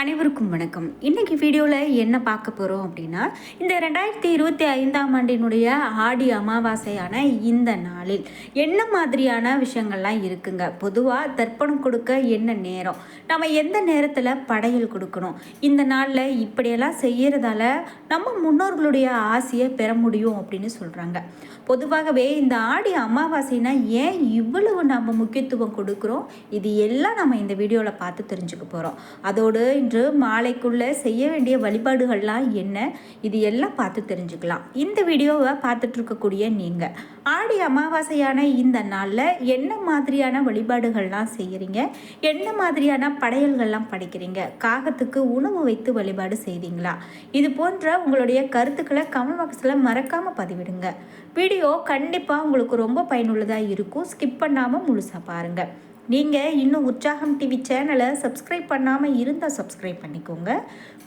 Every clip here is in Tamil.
அனைவருக்கும் வணக்கம். இன்னைக்கு வீடியோவில் என்ன பார்க்க போகிறோம் அப்படின்னா இந்த ரெண்டாயிரத்தி இருபத்தி ஐந்தாம் ஆண்டினுடைய ஆடி அமாவாசையான இந்த நாளில் என்ன மாதிரியான விஷயங்கள்லாம் இருக்குங்க? பொதுவாக தர்ப்பணம் கொடுக்க என்ன நேரம்? நம்ம எந்த நேரத்தில் படையல் கொடுக்கணும்? இந்த நாளில் இப்படியெல்லாம் செய்கிறதால நம்ம முன்னோர்களுடைய ஆசையை பெற முடியும் அப்படின்னு சொல்கிறாங்க பொதுவாகவே இந்த ஆடி அமாவாசைனா ஏன் இவ்வளவு நம்ம முக்கியத்துவம் கொடுக்குறோம்? இது எல்லாம் நம்ம இந்த வீடியோவில் பார்த்து தெரிஞ்சுக்க போகிறோம் அதோடு இன்று மாலைக்குள்ளே செய்ய வேண்டிய வழிபாடுகள்லாம் என்ன? இது எல்லாம் பார்த்து தெரிஞ்சுக்கலாம். இந்த வீடியோவை பார்த்துட்டு இருக்கக்கூடிய நீங்கள் ஆடி அமாவாசையான இந்த நாளில் என்ன மாதிரியான வழிபாடுகள்லாம் செய்கிறீங்க என்ன மாதிரியான படையல்கள்லாம் படைக்கிறீங்க? காகத்துக்கு உணவு வைத்து வழிபாடு செய்தீங்களா? இது போன்ற உங்களுடைய கருத்துக்களை கமெண்ட் பாக்ஸில் மறக்காமல் பதிவிடுங்க. வீடியோ கண்டிப்பாக உங்களுக்கு ரொம்ப பயனுள்ளதாக இருக்கும். ஸ்கிப் பண்ணாமல் முழுசாக பாருங்கள் நீங்கள் இன்னும் உற்சாகம் டிவி சேனலை சப்ஸ்கிரைப் பண்ணாமல் இருந்தால் சப்ஸ்கிரைப் பண்ணிக்கோங்க.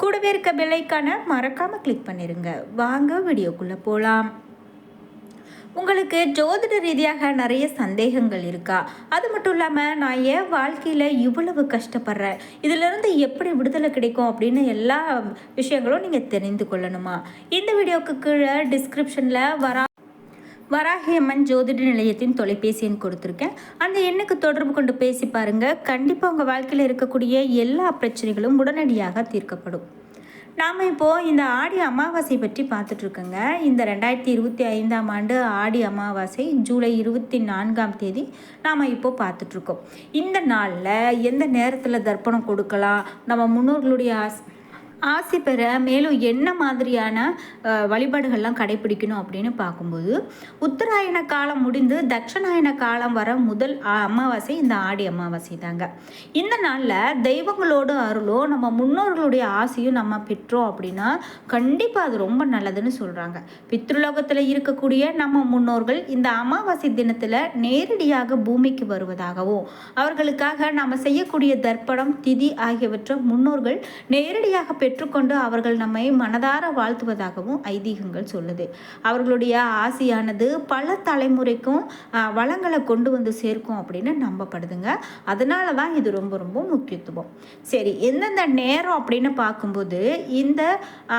கூடவே இருக்க பெல்லைக்கான மறக்காமல் கிளிக் பண்ணிடுங்க வாங்க வீடியோக்குள்ளே போகலாம் உங்களுக்கு ஜோதிட ரீதியாக நிறைய சந்தேகங்கள் இருக்கா? அது மட்டும் இல்லாமல் நான் ஏன் வாழ்க்கையில் இவ்வளவு கஷ்டப்படுறேன்? இதிலிருந்து எப்படி விடுதலை கிடைக்கும்? அப்படின்னு எல்லா விஷயங்களும் நீங்கள் தெரிந்து கொள்ளணுமா? இந்த வீடியோவுக்கு கீழே டிஸ்கிரிப்ஷனில் வரா வராகி அம்மன் ஜோதிட நிலையத்தின் தொலைபேசி எண் கொடுத்துருக்கேன். அந்த எண்ணுக்கு தொடர்பு கொண்டு பேசி பாருங்கள் கண்டிப்பாக உங்கள் வாழ்க்கையில் இருக்கக்கூடிய எல்லா பிரச்சனைகளும் உடனடியாக தீர்க்கப்படும். நாம் இப்போது இந்த ஆடி அமாவாசை பற்றி பார்த்துட்ருக்கோங்க இந்த ரெண்டாயிரத்தி இருபத்தி ஐந்தாம் ஆண்டு ஆடி அமாவாசை ஜூலை இருபத்தி நான்காம் தேதி நாம் இப்போது பார்த்துட்ருக்கோம் இந்த நாளில் எந்த நேரத்தில் தர்ப்பணம் கொடுக்கலாம்? நம்ம முன்னோர்களுடைய ஆஸ் ஆசை பெற மேலும் என்ன மாதிரியான வழிபாடுகள்லாம் கடைபிடிக்கணும் அப்படின்னு பார்க்கும்போது உத்தராயண காலம் முடிந்து தட்சணாயன காலம் வர முதல் அமாவாசை இந்த ஆடி அமாவாசை தாங்க. இந்த நாளில் தெய்வங்களோட அருளோ நம்ம முன்னோர்களுடைய ஆசையும் நம்ம பெற்றோம் அப்படின்னா கண்டிப்பாக அது ரொம்ப நல்லதுன்னு சொல்கிறாங்க பித்ருலோகத்தில் இருக்கக்கூடிய நம்ம முன்னோர்கள் இந்த அமாவாசை தினத்தில் நேரடியாக பூமிக்கு வருவதாகவும் அவர்களுக்காக நம்ம செய்யக்கூடிய தர்ப்பணம் திதி ஆகியவற்றை முன்னோர்கள் நேரடியாக பெற்று பெற்றுக்கொண்டு அவர்கள் நம்மை மனதார வாழ்த்துவதாகவும் ஐதீகங்கள் சொல்லுது. அவர்களுடைய ஆசையானது பல தலைமுறைக்கும் வளங்களை கொண்டு வந்து சேர்க்கும் அப்படின்னு நம்பப்படுதுங்க. அதனால தான் இது ரொம்ப ரொம்ப முக்கியத்துவம். சரி எந்தெந்த நேரம் அப்படின்னு பார்க்கும்போது இந்த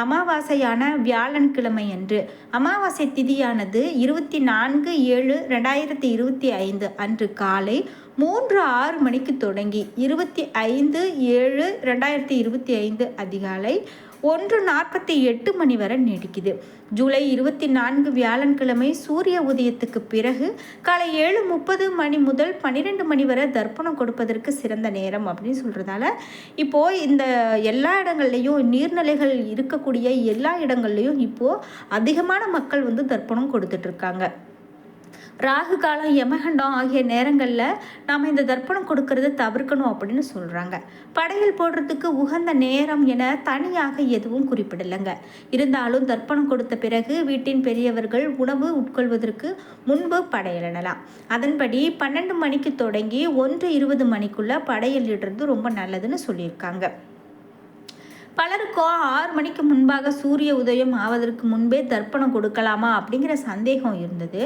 அமாவாசையான வியாழன்கிழமை அன்று அமாவாசை திதியானது இருபத்தி நான்கு ஏழு ரெண்டாயிரத்தி இருபத்தி ஐந்து அன்று காலை மூன்று ஆறு மணிக்கு தொடங்கி இருபத்தி ஐந்து ஏழு ரெண்டாயிரத்தி இருபத்தி ஐந்து அதிகாலை ஒன்று நாற்பத்தி எட்டு மணி வரை நீடிக்குது. ஜூலை இருபத்தி நான்கு வியாழன்கிழமை சூரிய உதயத்துக்கு பிறகு காலை ஏழு முப்பது மணி முதல் பன்னிரெண்டு மணி வரை தர்ப்பணம் கொடுப்பதற்கு சிறந்த நேரம் அப்படின்னு சொல்கிறதால இப்போது இந்த எல்லா இடங்கள்லையும் நீர்நிலைகள் இருக்கக்கூடிய எல்லா இடங்கள்லையும் இப்போது அதிகமான மக்கள் வந்து தர்ப்பணம் கொடுத்துட்ருக்காங்க ராகு காலம் யமகண்டம் ஆகிய நேரங்களில் நாம் இந்த தர்ப்பணம் கொடுக்கறது தவிர்க்கணும் அப்படின்னு சொல்கிறாங்க படையல் போடுறதுக்கு உகந்த நேரம் என தனியாக எதுவும் குறிப்பிடலைங்க. இருந்தாலும் தர்ப்பணம் கொடுத்த பிறகு வீட்டின் பெரியவர்கள் உணவு உட்கொள்வதற்கு முன்பு படையலிடலாம் அதன்படி பன்னெண்டு மணிக்கு தொடங்கி ஒன்று இருபது மணிக்குள்ளே படையலிடுறது ரொம்ப நல்லதுன்னு சொல்லியிருக்காங்க. பலருக்கும் ஆறு மணிக்கு முன்பாக சூரிய உதயம் ஆவதற்கு முன்பே தர்ப்பணம் கொடுக்கலாமா அப்படிங்கிற சந்தேகம் இருந்தது.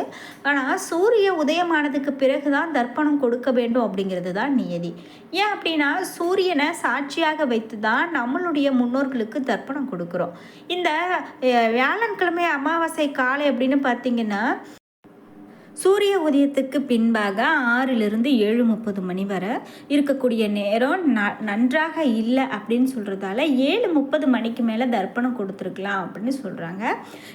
ஆனால் சூரிய உதயமானதுக்கு பிறகு தான் தர்ப்பணம் கொடுக்க வேண்டும் அப்படிங்கிறது தான் நியதி. ஏன் அப்படின்னா சூரியனை சாட்சியாக வைத்து தான் நம்மளுடைய முன்னோர்களுக்கு தர்ப்பணம் கொடுக்குறோம். இந்த வியாழன்கிழமை அமாவாசை காலை அப்படின்னு பார்த்தீங்கன்னா சூரிய உதயத்துக்கு பின்பாக ஆறிலிருந்து ஏழு முப்பது மணி வரை இருக்கக்கூடிய நேரம் ந நன்றாக இல்லை அப்படின்னு சொல்கிறதால ஏழு முப்பது மணிக்கு மேலே தர்ப்பணம் கொடுத்துருக்கலாம் அப்படின்னு சொல்கிறாங்க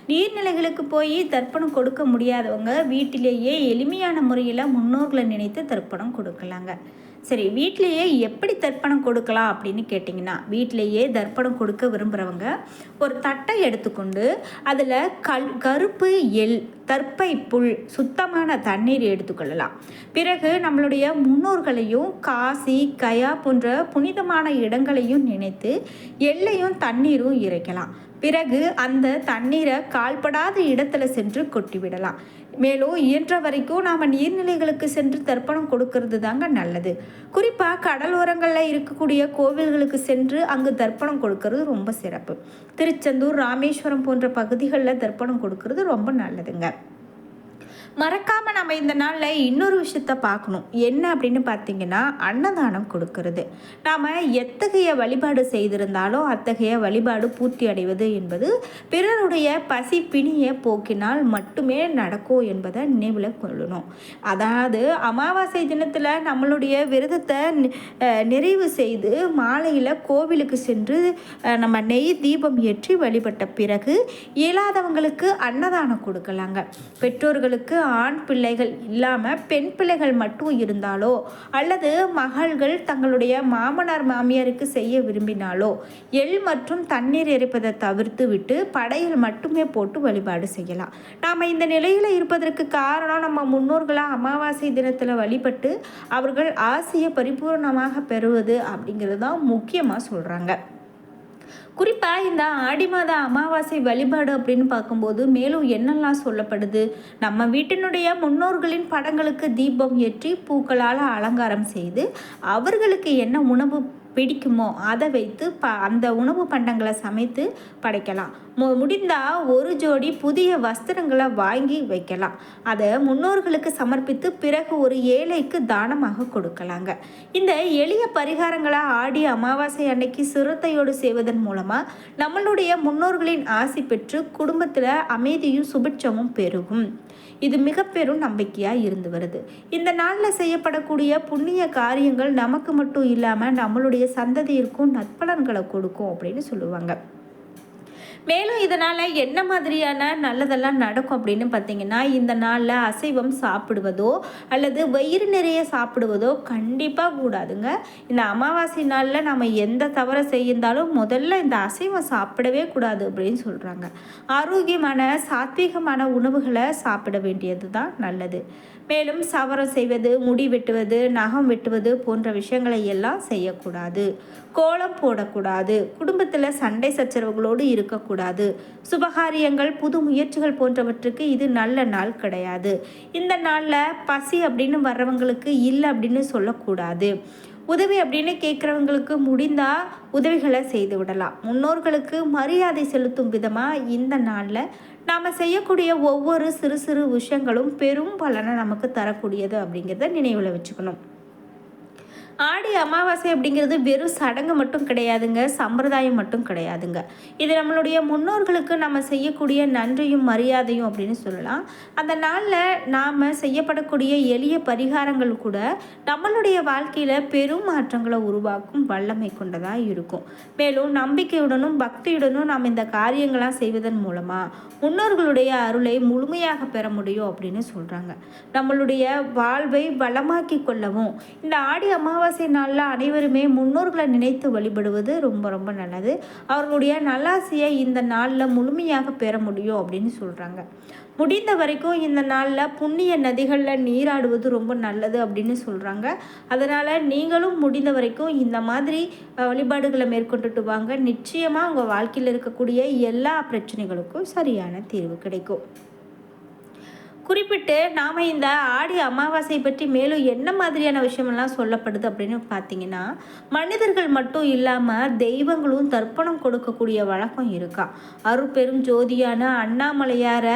நீர்நிலைகளுக்கு போய் தர்ப்பணம் கொடுக்க முடியாதவங்க வீட்டிலேயே எளிமையான முறையில் முன்னோர்களை நினைத்து தர்ப்பணம் கொடுக்கலாங்க. சரி வீட்டிலையே எப்படி தர்ப்பணம் கொடுக்கலாம் அப்படின்னு கேட்டிங்கன்னா வீட்டிலையே தர்ப்பணம் கொடுக்க விரும்புகிறவங்க ஒரு தட்டை எடுத்துக்கொண்டு அதில் கல் கருப்பு எள் தற்பை புல் சுத்தமான தண்ணீர் எடுத்துக்கொள்ளலாம். பிறகு நம்மளுடைய முன்னோர்களையும் காசி கயா போன்ற புனிதமான இடங்களையும் நினைத்து எள்ளையும் தண்ணீரும் இறைக்கலாம். பிறகு அந்த தண்ணீரை கால்படாத இடத்துல சென்று கொட்டிவிடலாம். மேலும் இயன்ற வரைக்கும் நாம் நீர்நிலைகளுக்கு சென்று தர்ப்பணம் கொடுக்கறது தாங்க நல்லது குறிப்பாக கடலோரங்களில் இருக்கக்கூடிய கோவில்களுக்கு சென்று அங்கு தர்ப்பணம் கொடுக்கறது ரொம்ப சிறப்பு. திருச்செந்தூர் ராமேஸ்வரம் போன்ற பகுதிகளில் தர்ப்பணம் கொடுக்கறது ரொம்ப நல்லதுங்க. மறக்காமல் நம்ம இந்த நாளில் இன்னொரு விஷயத்த பார்க்கணும் என்ன அப்படின்னு பார்த்தீங்கன்னா அன்னதானம் கொடுக்கறது. நாம் எத்தகைய வழிபாடு செய்திருந்தாலும் அத்தகைய வழிபாடு பூர்த்தி அடைவது என்பது பிறருடைய பசி பிணியை போக்கினால் மட்டுமே நடக்கும் என்பதை நினைவில் கொள்ளணும். அதாவது அமாவாசை தினத்தில் நம்மளுடைய விரதத்தை நிறைவு செய்து மாலையில் கோவிலுக்கு சென்று நம்ம நெய் தீபம் ஏற்றி வழிபட்ட பிறகு இயலாதவங்களுக்கு அன்னதானம் கொடுக்கலாங்க. பெற்றோர்களுக்கு ஆண் பிள்ளைகள் இல்லாமல் பெண் பிள்ளைகள் மட்டும் இருந்தாலோ அல்லது மகள்கள் தங்களுடைய மாமனார் மாமியாருக்கு செய்ய விரும்பினாலோ எள் மற்றும் தண்ணீர் எரிப்பதை தவிர்த்து விட்டு படையில் மட்டுமே போட்டு வழிபாடு செய்யலாம். நாம் இந்த நிலையில் இருப்பதற்கு காரணம் நம்ம முன்னோர்களாக அமாவாசை தினத்தில் வழிபட்டு அவர்கள் ஆசையை பரிபூர்ணமாக பெறுவது அப்படிங்கிறது தான் முக்கியமாக சொல்கிறாங்க குறிப்பாக இந்த ஆடி மாத அமாவாசை வழிபாடு அப்படின்னு பார்க்கும்போது மேலும் என்னெல்லாம் சொல்லப்படுது? நம்ம வீட்டினுடைய முன்னோர்களின் படங்களுக்கு தீபம் ஏற்றி பூக்களால் அலங்காரம் செய்து அவர்களுக்கு என்ன உணவு பிடிக்குமோ அதை வைத்து ப அந்த உணவு பண்டங்களை சமைத்து படைக்கலாம். மு முடிந்தால் ஒரு ஜோடி புதிய வஸ்திரங்களை வாங்கி வைக்கலாம். அதை முன்னோர்களுக்கு சமர்ப்பித்து பிறகு ஒரு ஏழைக்கு தானமாக கொடுக்கலாங்க. இந்த எளிய பரிகாரங்களை ஆடி அமாவாசை அன்னைக்கு சிறுத்தையோடு செய்வதன் மூலமாக நம்மளுடைய முன்னோர்களின் ஆசி பெற்று குடும்பத்தில் அமைதியும் சுபிட்சமும் பெருகும். இது மிக பெரும் நம்பிக்கையாக இருந்து வருது. இந்த நாளில் செய்யப்படக்கூடிய புண்ணிய காரியங்கள் நமக்கு மட்டும் இல்லாமல் நம்மளுடைய சந்ததியிற்கும் நற்பலன்களை கொடுக்கும் அப்படின்னு சொல்லுவாங்க. மேலும் இதனால் என்ன மாதிரியான நல்லதெல்லாம் நடக்கும் அப்படின்னு பார்த்தீங்கன்னா இந்த நாளில் அசைவம் சாப்பிடுவதோ அல்லது வயிறு நிறைய சாப்பிடுவதோ கண்டிப்பாக கூடாதுங்க. இந்த அமாவாசை நாளில் நம்ம எந்த தவறை செய்யிருந்தாலும் முதல்ல இந்த அசைவம் சாப்பிடவே கூடாது அப்படின்னு சொல்கிறாங்க ஆரோக்கியமான சாத்வீகமான உணவுகளை சாப்பிட வேண்டியது தான் நல்லது. மேலும் சவரம் செய்வது முடி வெட்டுவது நகம் வெட்டுவது போன்ற விஷயங்களை எல்லாம் செய்யக்கூடாது. கோலம் போடக்கூடாது. குடும்பத்தில் சண்டை சச்சரவுகளோடு இருக்கக்கூடாது. சுபகாரியங்கள் புது முயற்சிகள் போன்றவற்றுக்கு இது நல்ல நாள் கிடையாது. இந்த நாளில் பசி அப்படின்னு வர்றவங்களுக்கு இல்லை அப்படின்னு சொல்லக்கூடாது. உதவி அப்படின்னு கேட்குறவங்களுக்கு முடிந்தால் உதவிகளை செய்து விடலாம். முன்னோர்களுக்கு மரியாதை செலுத்தும் விதமாக இந்த நாளில் நாம் செய்யக்கூடிய ஒவ்வொரு சிறு சிறு விஷயங்களும் பெரும் பலனை நமக்கு தரக்கூடியது அப்படிங்கிறத நினைவில் வச்சுக்கணும். ஆடி அமாவாசை அப்படிங்கிறது வெறும் சடங்கு மட்டும் கிடையாதுங்க சம்பிரதாயம் மட்டும் கிடையாதுங்க. இது நம்மளுடைய முன்னோர்களுக்கு நம்ம செய்யக்கூடிய நன்றியும் மரியாதையும் அப்படின்னு சொல்லலாம். அந்த நாளில் நாம் செய்யப்படக்கூடிய எளிய பரிகாரங்கள் கூட நம்மளுடைய வாழ்க்கையில் பெரும் மாற்றங்களை உருவாக்கும் வல்லமை கொண்டதாக இருக்கும். மேலும் நம்பிக்கையுடனும் பக்தியுடனும் நாம் இந்த காரியங்களாம் செய்வதன் மூலமாக முன்னோர்களுடைய அருளை முழுமையாக பெற முடியும் அப்படின்னு சொல்கிறாங்க நம்மளுடைய வாழ்வை வளமாக்கி கொள்ளவும் இந்த ஆடி அமாவாசை அமாவாசை நாளில் அனைவருமே முன்னோர்களை நினைத்து வழிபடுவது ரொம்ப ரொம்ப நல்லது. அவர்களுடைய நல்லாசையை இந்த நாளில் முழுமையாக பெற முடியும் அப்படின்னு சொல்கிறாங்க முடிந்த வரைக்கும் இந்த நாளில் புண்ணிய நதிகளில் நீராடுவது ரொம்ப நல்லது அப்படின்னு சொல்கிறாங்க அதனால் நீங்களும் முடிந்த வரைக்கும் இந்த மாதிரி வழிபாடுகளை மேற்கொண்டுட்டு வாங்க. நிச்சயமாக உங்கள் வாழ்க்கையில் இருக்கக்கூடிய எல்லா பிரச்சனைகளுக்கும் சரியான தீர்வு கிடைக்கும். குறிப்பிட்டு நாம் இந்த ஆடி அமாவாசை பற்றி மேலும் என்ன மாதிரியான விஷயமெல்லாம் சொல்லப்படுது அப்படின்னு பார்த்தீங்கன்னா மனிதர்கள் மட்டும் இல்லாமல் தெய்வங்களும் தர்ப்பணம் கொடுக்கக்கூடிய வழக்கம் இருக்கா? அருப்பெரும் ஜோதியான அண்ணாமலையார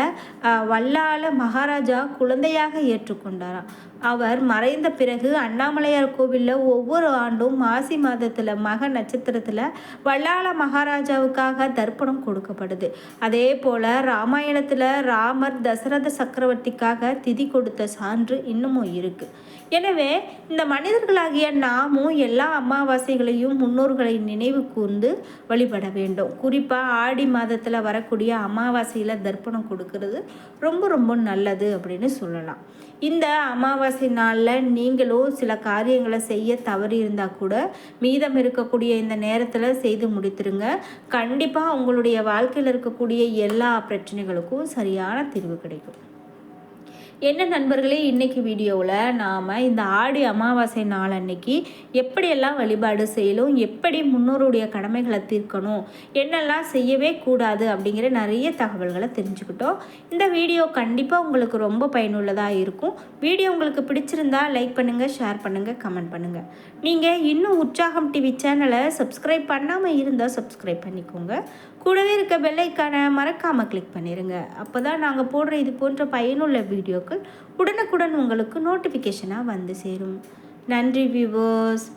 வல்லால மகாராஜா குழந்தையாக ஏற்றுக்கொண்டாராம் அவர் மறைந்த பிறகு அண்ணாமலையார் கோவிலில் ஒவ்வொரு ஆண்டும் மாசி மாதத்தில் மக நட்சத்திரத்தில் வல்லாள மகாராஜாவுக்காக தர்ப்பணம் கொடுக்கப்படுது. அதே போல் ராமாயணத்தில் ராமர் தசரத சக்கரவர்த்தி சக்கரவர்த்திக்காக திதி கொடுத்த சான்று இன்னமும் இருக்குது எனவே இந்த மனிதர்களாகிய நாமும் எல்லா அமாவாசைகளையும் முன்னோர்களை நினைவு கூர்ந்து வழிபட வேண்டும். குறிப்பாக ஆடி மாதத்தில் வரக்கூடிய அமாவாசையில் தர்ப்பணம் கொடுக்கறது ரொம்ப ரொம்ப நல்லது அப்படின்னு சொல்லலாம். இந்த அமாவாசை நாளில் நீங்களும் சில காரியங்களை செய்ய தவறி இருந்தால் கூட மீதம் இருக்கக்கூடிய இந்த நேரத்தில் செய்து முடித்துருங்க. கண்டிப்பாக உங்களுடைய வாழ்க்கையில் இருக்கக்கூடிய எல்லா பிரச்சனைகளுக்கும் சரியான தீர்வு கிடைக்கும். என்ன நண்பர்களே இன்றைக்கி வீடியோவில் நாம் இந்த ஆடி அமாவாசை நாள் அன்னைக்கு எப்படியெல்லாம் வழிபாடு செய்யணும் எப்படி முன்னோருடைய கடமைகளை தீர்க்கணும் என்னெல்லாம் செய்யவே கூடாது அப்படிங்கிற நிறைய தகவல்களை தெரிஞ்சுக்கிட்டோம். இந்த வீடியோ கண்டிப்பாக உங்களுக்கு ரொம்ப பயனுள்ளதாக இருக்கும். வீடியோ உங்களுக்கு பிடிச்சிருந்தா லைக் பண்ணுங்கள் ஷேர் பண்ணுங்கள் கமெண்ட் பண்ணுங்கள் நீங்கள் இன்னும் உற்சாகம் டிவி சேனலை சப்ஸ்கிரைப் பண்ணாமல் இருந்தால் சப்ஸ்கிரைப் பண்ணிக்கோங்க. கூடவே இருக்க பெல்லைக்கான மறக்காமல் கிளிக் பண்ணிடுங்க அப்போ தான் நாங்கள் போடுற இது போன்ற பயனுள்ள வீடியோக்கு வீடியோக்கள் உடனுக்குடன் உங்களுக்கு நோட்டிஃபிகேஷனாக வந்து சேரும். நன்றி வியூவர்ஸ்